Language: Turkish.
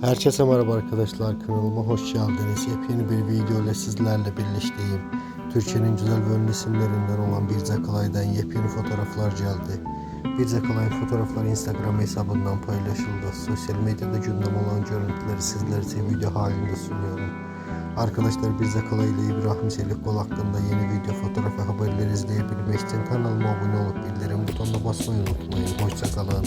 Herkese merhaba arkadaşlar kanalıma hoş geldiniz. Yepyeni bir video ile sizlerle birlikteyim. Türkiye'nin güzel ve ünlü isimlerinden olan Birce Kalay'dan yepyeni fotoğraflar geldi. Birce Kalay'ın fotoğrafları Instagram hesabından paylaşıldı. Sosyal medyada gündem olan görüntüleri sizler için video halinde sunuyorum. Arkadaşlar Birce Kalay ile İbrahim Çelikkol hakkında yeni video fotoğraf ve haberleri izleyebilmek için kanalıma abone olup bildirim butonuna basmayı unutmayın. Hoşçakalın.